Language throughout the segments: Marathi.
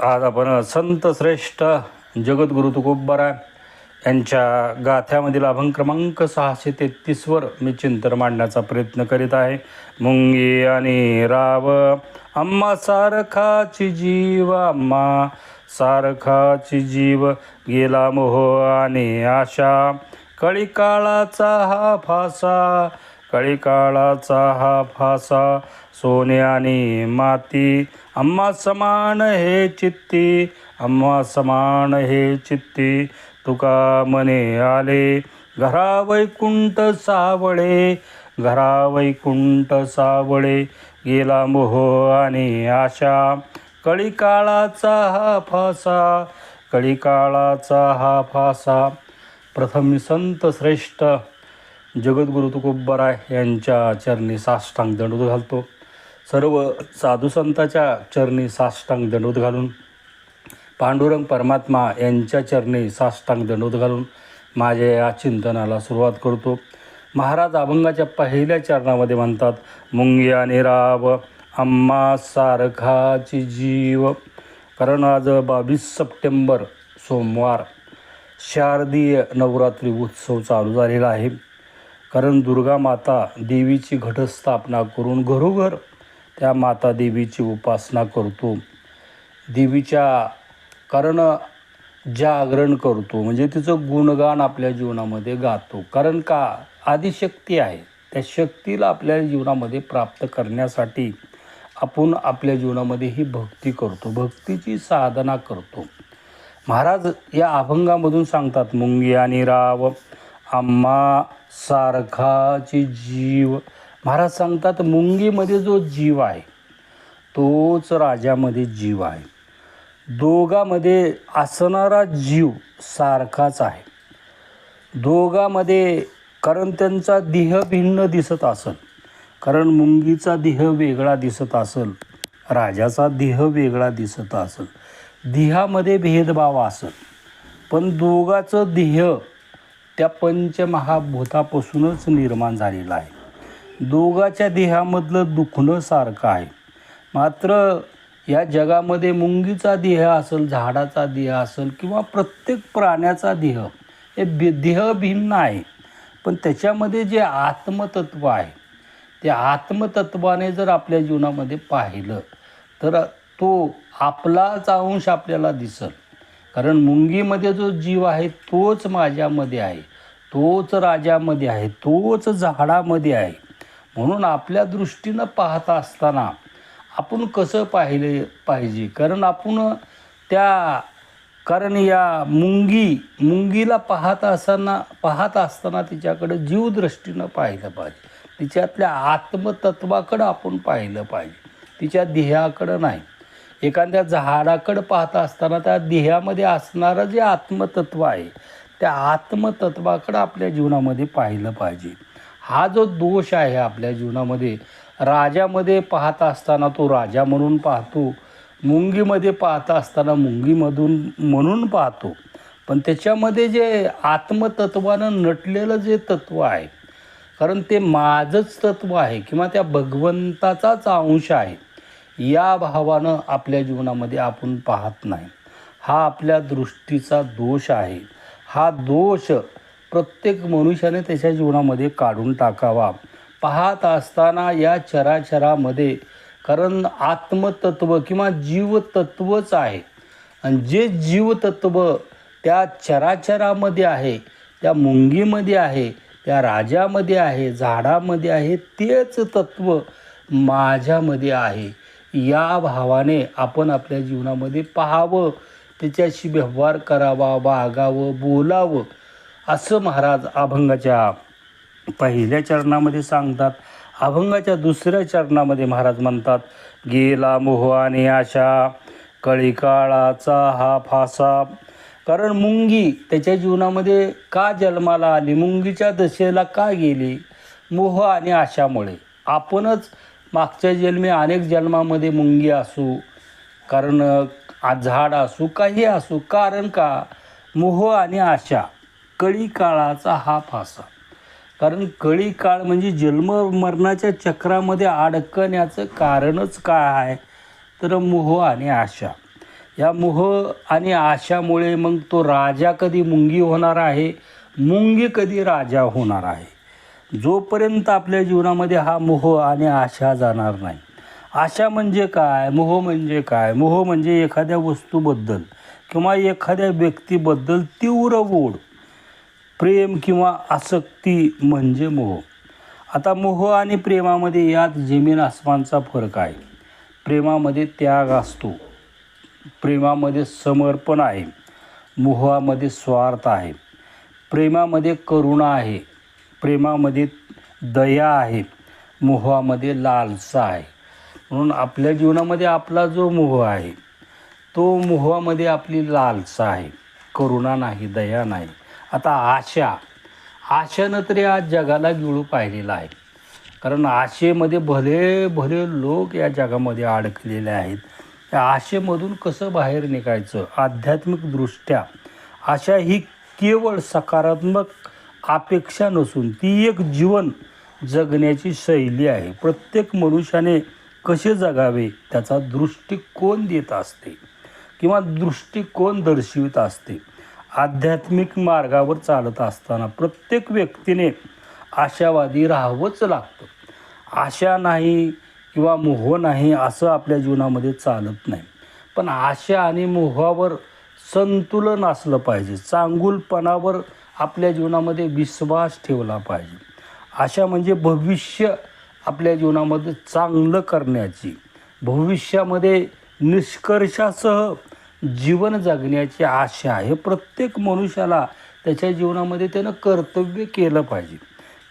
आज आपण संत श्रेष्ठ जगद्गुरु तुकोबारा यांच्या गाथ्यामधील अभंग क्रमांक सहाशे तेहतीसवर मी चिंतन मांडण्याचा प्रयत्न करीत आहे. मुंगी आणि राव अम्मा सारखाची जीव अम्मा सारखाची जीव गेला मोह आणि आशा कळीकाळाचा हा फासा कळीकाळाचा हा फासा सोने आणि माती. अम्मा समान हे चित्ती अम्मा समान हे चित्ती. तुका मने आले घरा वैकुंठ सावळे घरा वैकुंठ सावळे. गेला मोह आणि आशा कळीकाळाचा हा फासा कळीकाळाचा हा फासा प्रथम संत श्रेष्ठ जगद्गुरु तुकोबराय यांच्या चरणी साष्टांग दंडोत घालतो. सर्व साधुसंताच्या चरणी साष्टांग दंडोत घालून पांडुरंग परमात्मा यांच्या चरणी साष्टांग दंडोत घालून माझ्या या चिंतनाला सुरुवात करतो. महाराज अभंगाच्या पहिल्या चरणामध्ये म्हणतात मुंग्या निराव अम्मा सारखाची जीव कारण आज बावीस सप्टेंबर सोमवार शारदीय नवरात्री उत्सव चालू झालेला आहे. कारण दुर्गा माता देवीची घटस्थापना करून घरोघर त्या माता देवीची उपासना करतो. देवीच्या कारण जागरण करतो. म्हणजे तिचं गुणगान आपल्या जीवनामध्ये गातो. कारण का? आदिशक्ती आहे. त्या शक्तीला आपल्या जीवनामध्ये प्राप्त करण्यासाठी आपण आपल्या जीवनामध्ये ही भक्ती करतो. भक्तीची साधना करतो. महाराज या अभंगामधून सांगतात मुंगी आणि राव आम्हा सारखाची जीव. महाराज सांगतात मुंगीमध्ये जो जीव आहे तोच राजामध्ये जीव आहे. दोघामध्ये असणारा जीव सारखाच आहे. दोघामध्ये कारण त्यांचा देह भिन्न दिसत असेल कारण मुंगीचा देह वेगळा दिसत असेल राजाचा देह वेगळा दिसत असेल देहामध्ये भेदभाव असेल पण दोघाचं देह त्या पंचमहाभूतापासूनच निर्माण झालेलं आहे. दोघाच्या देहामधलं दुखणं सारखं आहे. मात्र या जगामध्ये मुंगीचा देह असेल झाडाचा देह असेल किंवा प्रत्येक प्राण्याचा देह हे बि देह भिन्न आहे. पण त्याच्यामध्ये जे आत्मतत्व आहे त्या आत्मतत्वाने जर आपल्या जीवनामध्ये पाहिलं तर तो आपलाच अंश आपल्याला दिसल. कारण मुंगीमध्ये जो जीव आहे तोच माझ्यामध्ये आहे. तोच राजामध्ये आहे. तोच झाडामध्ये आहे. म्हणून आपल्या दृष्टीनं पाहता असताना आपण कसं पाहिले पाहिजे? कारण आपण त्या कारण या मुंगी मुंगीला पाहत असताना पाहत असताना तिच्याकडं जीवदृष्टीनं पाहिलं पाहिजे. तिच्यातल्या आत्मतत्वाकडं आपण पाहिलं पाहिजे. तिच्या देहाकडं नाही. एखाद्या झाडाकडं पाहत असताना त्या देहामध्ये असणारं जे आत्मतत्व आहे त्या आत्मतत्वाकडं आपल्या जीवनामध्ये पाहिलं पाहिजे. हा जो दोष आहे आपल्या जीवनामध्ये राजामध्ये पाहत असताना तो राजा म्हणून पाहतो मुंगीमध्ये पाहत असताना मुंगीमधून म्हणून पाहतो. पण त्याच्यामध्ये जे आत्मतत्वानं नटलेलं जे तत्व आहे कारण ते माझंच तत्व आहे किंवा त्या भगवंताचाच अंश आहे या भावानं आपल्या जीवनामध्ये आपण पाहत नाही. हा आपल्या दृष्टीचा दोष आहे. हा दोष प्रत्येक मनुष्याने त्याच्या जीवनामध्ये काढून टाकावा. पाहत असताना या चराचरामध्ये कारण आत्मतत्व किंवा जीवतत्वच आहे. आणि जे जीवतत्व त्या चराचरामध्ये आहे त्या मुंगीमध्ये आहे त्या राजामध्ये आहे झाडामध्ये आहे तेच तत्व माझ्यामध्ये आहे. या भावाने आपण आपल्या जीवनामध्ये पाहावं त्याच्याशी व्यवहार करावा वागावं बोलावं असं महाराज अभंगाच्या पहिल्या चरणामध्ये सांगतात. अभंगाच्या दुसऱ्या चरणामध्ये महाराज म्हणतात गेला मोह आणि आशा कळीकाळाचा हा फासा. कारण मुंगी त्याच्या जीवनामध्ये का जन्माला आली? मुंगीच्या दशेला का गेली? मोह आणि आशामुळे. आपणच मागच्या जन्मी अनेक जन्मामध्ये मुंगी असू कारण झाड असू काही असू कारण का? मोह आणि आशा कळी काळाचा हा फासा. कारण कळी काळ म्हणजे जन्म मरणाच्या चक्रामध्ये अडकण्याचं कारणच काय? आहे तर मोह आणि आशा. या मोह आणि आशामुळे मग तो राजा कधी मुंगी होणार आहे? मुंगी कधी राजा होणार आहे? जोपर्यंत आपल्या जीवनामध्ये हा मोह आणि आशा जाणार नाही. आशा म्हणजे काय? मोह म्हणजे काय? मोह म्हणजे एखाद्या वस्तूबद्दल किंवा एखाद्या व्यक्तीबद्दल तीव्र ओढ प्रेम किंवा आसक्ती म्हणजे मोह. आता मोह आणि प्रेमामध्ये यात जमीन आसमानचा फरक आहे. प्रेमामध्ये त्याग असतो. प्रेमामध्ये समर्पण आहे. मोहामध्ये स्वार्थ आहे. प्रेमामध्ये करुणा आहे. प्रेमामध्ये दया आहे मोहामध्ये लालसा आहे. म्हणून आपल्या जीवनामध्ये आपला जो मोह आहे तो मोहामध्ये आपली लालसा आहे. करुणा नाही दया नाही. आता आशा आशेनं तरी आज जगाला गिळू पाहिलेलं आहे. कारण आशेमध्ये भले भले लोक या जगामध्ये अडकलेले आहेत त्या आशेमधून कसं बाहेर निघायचं? आध्यात्मिकदृष्ट्या आशा ही केवळ सकारात्मक अपेक्षा नसून ती एक जीवन जगण्याची शैली आहे. प्रत्येक मनुष्याने कसे जगावे त्याचा दृष्टिकोन देत असते किंवा दृष्टिकोन दर्शवित असते. आध्यात्मिक मार्गावर चालत असताना प्रत्येक व्यक्तीने आशावादी राहावंच लागतं. आशा नाही किंवा मोह नाही असं आपल्या जीवनामध्ये चालत नाही. पण आशा आणि मोहावर संतुलन असलं पाहिजे. चांगुलपणावर आपल्या जीवनामध्ये विश्वास ठेवला पाहिजे. आशा म्हणजे भविष्य आपल्या जीवनामध्ये चांगलं करण्याची भविष्यामध्ये निष्कर्षासह जीवन जगण्याची आशा हे प्रत्येक मनुष्याला त्याच्या जीवनामध्ये त्यानं कर्तव्य केलं पाहिजे.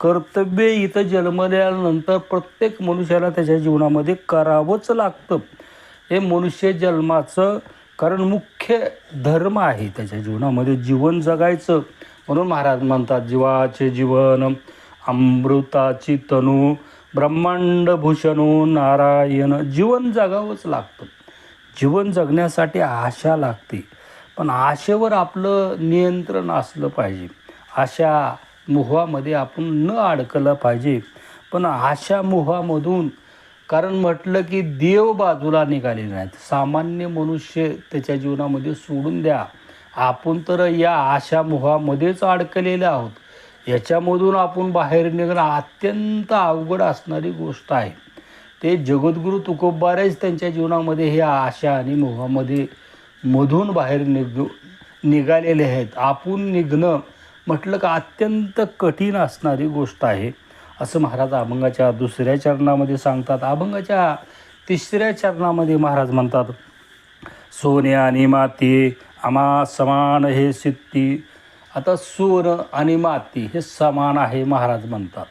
कर्तव्य इथं जन्मल्यानंतर प्रत्येक मनुष्याला त्याच्या जीवनामध्ये करावंच लागतं. हे मनुष्य जन्माचं कारण मुख्य धर्म आहे त्याच्या जीवनामध्ये. जीवन जगायचं म्हणून महाराज म्हणतात जीवाचे जीवन अमृताची तनू ब्रह्मांड भूषणू नारायण. जीवन जगावंच लागतं. जीवन जगण्यासाठी आशा लागते. पण आशेवर आपलं नियंत्रण असलं पाहिजे. आशा मोहामध्ये आपण न अडकलं पाहिजे. पण आशा मोहामधून कारण म्हटलं की देव बाजूला निघाले नाहीत. सामान्य मनुष्य त्याच्या जीवनामध्ये सोडून द्या. आपण तर या आशा मोहामध्येच अडकलेले आहोत. याच्यामधून आपण बाहेर निघणं अत्यंत अवघड असणारी गोष्ट आहे. ते जगद्गुरू तुकोबारेच त्यांच्या जीवनामध्ये हे आशा आणि मोहामध्ये मधून बाहेर निघ निघालेले आहेत. आपण निघणं म्हटलं का अत्यंत कठीण असणारी गोष्ट आहे. असं महाराज अभंगाच्या दुसऱ्या चरणामध्ये सांगतात. अभंगाच्या तिसऱ्या चरणामध्ये महाराज म्हणतात सोने आणि माती आमा समान हे सिद्धी. आता सोनं आणि माती हे समान आहे महाराज म्हणतात.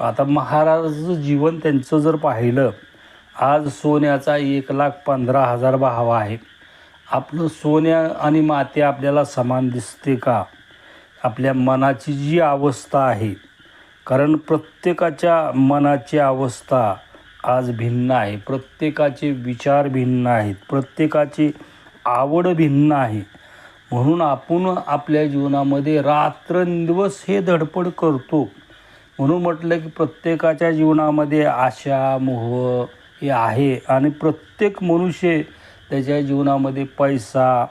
आता महाराजाचं जीवन त्यांचं जर पाहिलं आज सोन्याचा एक लाख पंधरा हजार भाव आहे. आपलं सोन्या आणि माती आपल्याला समान दिसते का? आपल्या मनाची जी अवस्था आहे कारण प्रत्येकाच्या मनाची अवस्था आज भिन्न आहे. प्रत्येकाचे विचार भिन्न आहेत. प्रत्येकाची आवड भिन्न आहे. म्हणून आपण आपल्या जीवनामध्ये रात्रंदिवस हे धडपड करतो. म्हणून म्हटलं की प्रत्येकाच्या जीवनामध्ये आशा मोह हे आहे आणि प्रत्येक मनुष्य त्याच्या जीवनामध्ये पैसा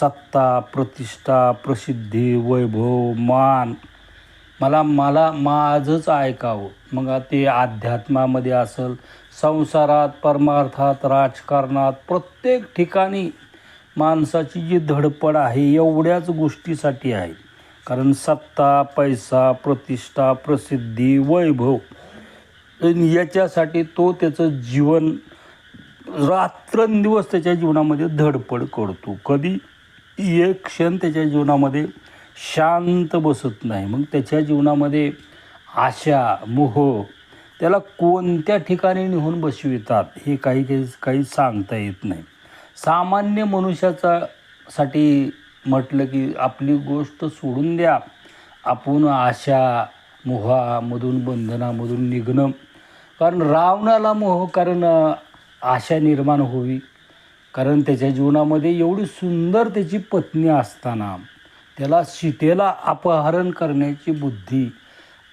सत्ता प्रतिष्ठा प्रसिद्धी वैभव मान. मला मला माझंच ऐकावं. मग ते अध्यात्मामध्ये असेल संसारात परमार्थात राजकारणात प्रत्येक ठिकाणी माणसाची जी धडपड आहे एवढ्याच गोष्टीसाठी आहे. कारण सत्ता पैसा प्रतिष्ठा प्रसिद्धी वैभव आणि याच्यासाठी तो त्याचं जीवन रात्रंदिवस त्याच्या जीवनामध्ये धडपड करतो. कधी एक क्षण त्याच्या जीवनामध्ये शांत बसत नाही. मग त्याच्या जीवनामध्ये आशा मोह त्याला कोणत्या ठिकाणी नेऊन बसवितात हे काही काही काही सांगता येत नाही. सामान्य मनुष्याचा साठी म्हटलं की आपली गोष्ट सोडून द्या. आपण आशा मोहामधून बंधनामधून निघणं. कारण रावणाला मोह कारण आशा निर्माण होवी. कारण त्याच्या जीवनामध्ये एवढी सुंदर त्याची पत्नी असताना त्याला सीतेला अपहरण करण्याची बुद्धी.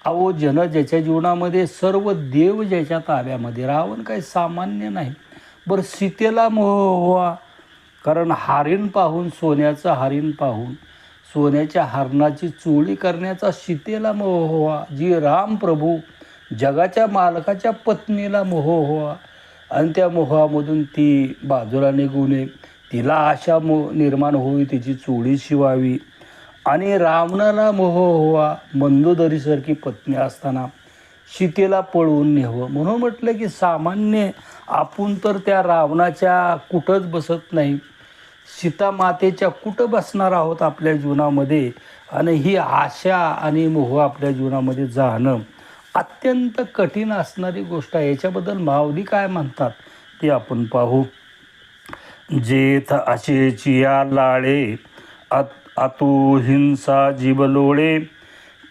अहो जन ज्याच्या जीवनामध्ये सर्व देव ज्याच्या ताब्यामध्ये रावण काही सामान्य नाही. बरं सीतेला मोह व्हा कारण हारीन पाहून सोन्याचं हारीण पाहून सोन्याच्या हरणाची चोळी करण्याचा सीतेला मोह व्हा जी राम प्रभू जगाच्या मालकाच्या पत्नीला मोह व्हा आणि त्या मोहामधून ती बाजूला निघू नये तिला आशा मो निर्माण होई तिची चोळी शिवावी. आणि रावणाला मोह व्हा मंदोदरीसारखी पत्नी असताना सीतेला पळवून न्यावं. म्हणून म्हटलं की सामान्य आपण तर त्या रावणाच्या कुठंच बसत नाही. सीता मातेच्या कुठं बसणार आहोत आपल्या जीवनामध्ये? आणि ही आशा आणि मोह आपल्या जीवनामध्ये जाणं अत्यंत कठीण असणारी गोष्ट आहे. याच्याबद्दल माऊली काय म्हणतात ते आपण पाहू. जेथ आशेची या लाळे अत आतू हिंसा जीवलोळे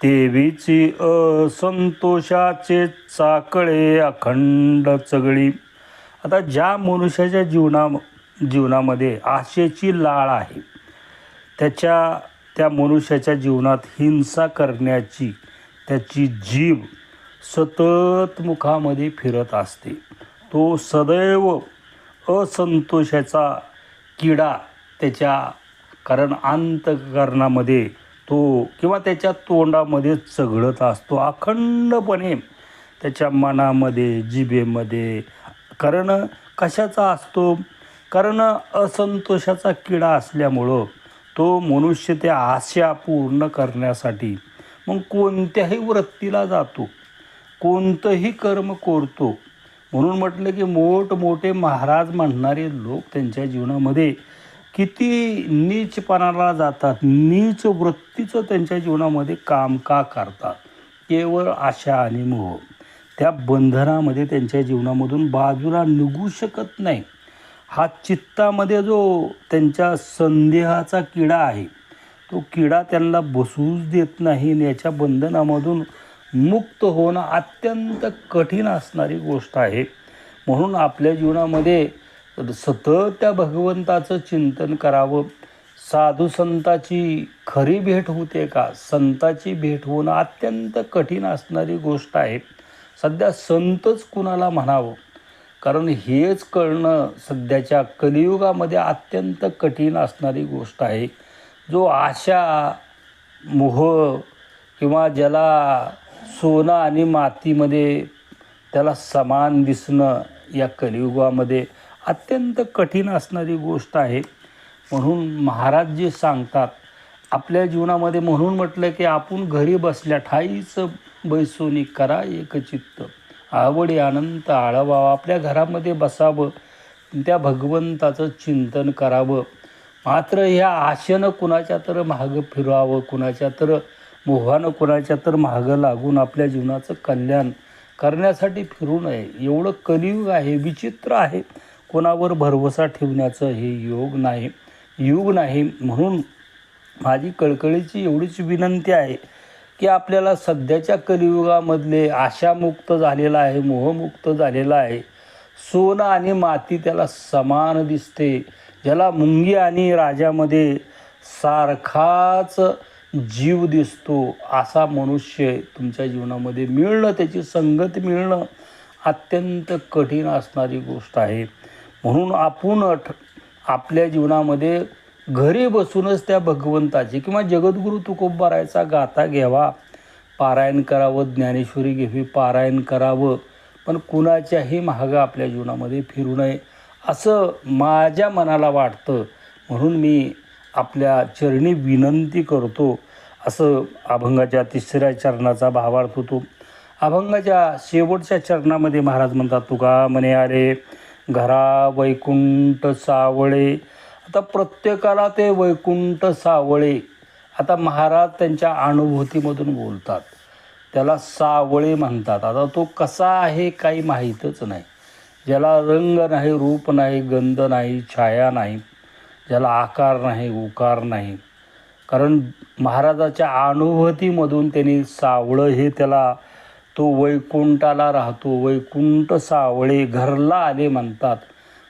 देवीची असंतोषाचे चाकळे अखंड चगळी. आता ज्या मनुष्याच्या जीवना जीवनामध्ये आशेची लाळ आहे त्याच्या त्या मनुष्याच्या जीवनात हिंसा करण्याची त्याची जीव सतत मुखामध्ये फिरत असते. तो सदैव असंतोषाचा किडा त्याच्या कारण अंतकरणामध्ये तो किंवा त्याच्या तोंडामध्ये चघळत असतो. अखंडपणे त्याच्या मनामध्ये जिभेमध्ये कारण कशाचा असतो? कारण असंतोषाचा किडा असल्यामुळं तो मनुष्य त्या आशा पूर्ण करण्यासाठी मग कोणत्याही वृत्तीला जातो. कोणतंही कर्म करतो. म्हणून म्हटलं की मोठमोठे महाराज म्हणणारे लोक त्यांच्या जीवनामध्ये किती नीचपणाला जातात नीच वृत्तीचं त्यांच्या जीवनामध्ये काम का करतात? केवळ आशा आणि मोह. त्या बंधनामध्ये त्यांच्या जीवनामधून बाजूला निघू शकत नाही. हा चित्तामध्ये जो त्यांच्या संदेहाचा किडा आहे तो किडा त्यांना बसूच देत नाही आणि याच्या बंधनामधून मुक्त होणं अत्यंत कठीण असणारी गोष्ट आहे. म्हणून आपल्या जीवनामध्ये सतत त्या भगवंताचं चिंतन करावं. साधू संताची खरी भेट होते का? संताची भेट होणं अत्यंत कठीण असणारी गोष्ट आहे. सध्या संतच कुणाला म्हणावं? कारण हेच कळणं सध्याच्या कलियुगामध्ये अत्यंत कठीण असणारी गोष्ट आहे. जो आशा मोह किंवा ज्याला सोनं आणि मातीमध्ये त्याला समान दिसणं या कलियुगामध्ये अत्यंत कठीण असणारी गोष्ट आहे. म्हणून महाराज जे सांगतात आपल्या जीवनामध्ये म्हणून म्हटलं की आपण घरी बसल्या ठाईच बैसोनी करा एकचित्त आवडी अनंत आळवावा आपल्या घरामध्ये बसावं. त्या भगवंताचं चिंतन करावं. मात्र ह्या आशेनं कुणाच्या तर मागं फिरावं कुणाच्या तर मोहानं कुणाच्या तर मागं लागून आपल्या जीवनाचं कल्याण करण्यासाठी फिरू नये. एवढं कलियुग आहे विचित्र आहे. कोणावर भरवसा ठेवण्याचं हे योग नाही युग नाही. म्हणून माझी कळकळीची एवढीच विनंती आहे की आपल्याला सध्याच्या कलियुगामधले आशामुक्त झालेला आहे मोहमुक्त झालेला आहे. सोनं आणि माती त्याला समान दिसते ज्याला मुंगी आणि राजामध्ये सारखाच जीव दिसतो असा मनुष्य तुमच्या जीवनामध्ये मिळणं त्याची संगत मिळणं अत्यंत कठीण असणारी गोष्ट आहे. म्हणून आपण आपल्या जीवनामध्ये घरी बसूनच त्या भगवंताची किंवा जगद्गुरू तुकोबारायचा गाथा घ्यावा. पारायण करावं ज्ञानेश्वरी घ्यावी पारायण करावं. पण कुणाच्याही महागा आपल्या जीवनामध्ये फिरू नये असं माझ्या मनाला वाटतं. म्हणून मी आपल्या चरणी विनंती करतो. असं अभंगाच्या तिसऱ्या चरणाचा भावार्थ होतो. अभंगाच्या शेवटच्या चरणामध्ये महाराज म्हणतात तुका म्हणे आरे घरा वैकुंठ सावळे. आता प्रत्येकाला ते वैकुंठ सावळे. आता महाराज त्यांच्या अनुभूतीमधून बोलतात. त्याला सावळे म्हणतात. आता तो कसा आहे काही माहीतच नाही. ज्याला रंग नाही रूप नाही गंध नाही छाया नाही ज्याला आकार नाही उकार नाही. कारण महाराजाच्या अनुभूतीमधून त्यांनी सावळं हे त्याला तो वैकुंठाला राहतो. वैकुंठ सावळे घरला आले म्हणतात.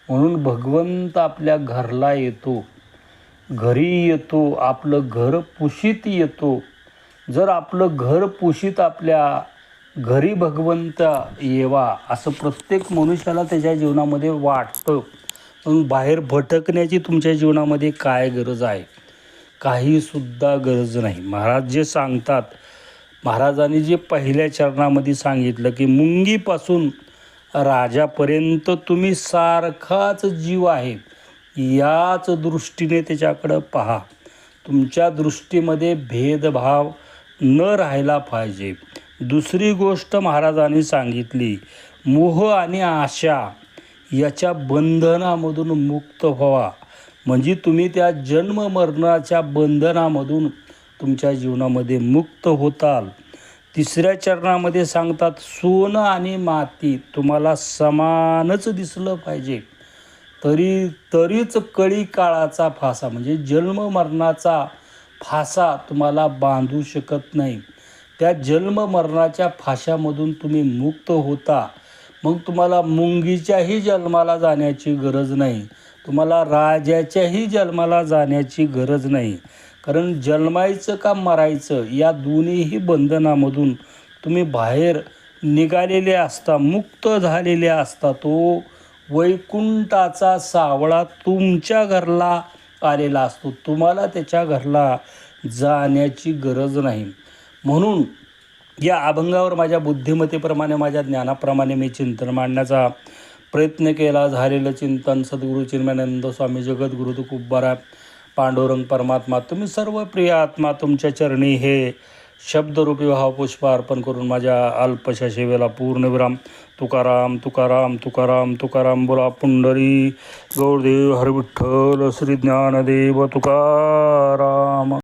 म्हणून भगवंत आपल्या घरला येतो. घरी येतो. आपलं घर पुशीत येतो. जर आपलं घर पुशीत आपल्या घरी भगवंत येवा असं प्रत्येक मनुष्याला त्याच्या जीवनामध्ये वाटतं. म्हणून बाहेर भटकण्याची तुमच्या जीवनामध्ये काय गरज आहे? काहीसुद्धा गरज नाही. महाराज जे सांगतात महाराजांनी जे पहिल्या चरणामध्ये सांगितलं की मुंगीपासून राजापर्यंत तुम्ही सारखाच जीव आहे याच दृष्टीने त्याच्याकडं पहा. तुमच्या दृष्टीमध्ये भेदभाव न राहायला पाहिजे. दुसरी गोष्ट महाराजांनी सांगितली मोह आणि आशा याच्या बंधनामधून मुक्त व्हावा. म्हणजे तुम्ही त्या जन्म मरणाच्या बंधनामधून तुमच्या जीवनामध्ये मुक्त होताल. तिसऱ्या चरणामध्ये सांगतात सोनं आणि माती तुम्हाला समानच दिसलं पाहिजे. तरी तरीच कळी काळाचा फासा म्हणजे जन्म मरणाचा फासा तुम्हाला बांधू शकत नाही. त्या जन्म मरणाच्या फाशामधून तुम्ही मुक्त होता. मग तुम्हाला मुंगीच्याही जन्माला जाण्याची गरज नाही. तुम्हाला राजाच्याही जन्माला जाण्याची गरज नाही. कारण जन्मायचं का मरायचं या दोन्हीही बंधनामधून तुम्ही बाहेर निघालेले असता मुक्त झालेले असता तो वैकुंठाचा सावळा तुमच्या घरला आलेला असतो. तुम्हाला त्याच्या घरला जाण्याची गरज नाही. म्हणून या अभंगावर माझ्या बुद्धिमत्तेप्रमाणे माझ्या ज्ञानाप्रमाणे मी चिंतन मांडण्याचा प्रयत्न केला. झालेलं चिंतन सद्गुरू चिन्मानंद स्वामी जगद्गुरु तुकुब्बारा पांडुरंग परमात्मा तुम्ही सर्व प्रिय आत्मा तुमच्या चरणी हे शब्दरूपी भावपुष्प अर्पण करून माझ्या अल्पशा सेवेला पूर्णविराम तुकाराम तुकाराम तुकाराम तुकाराम बोला पुंडरी गौरदेव हरविठ्ठल श्री ज्ञानदेव तुकाराम.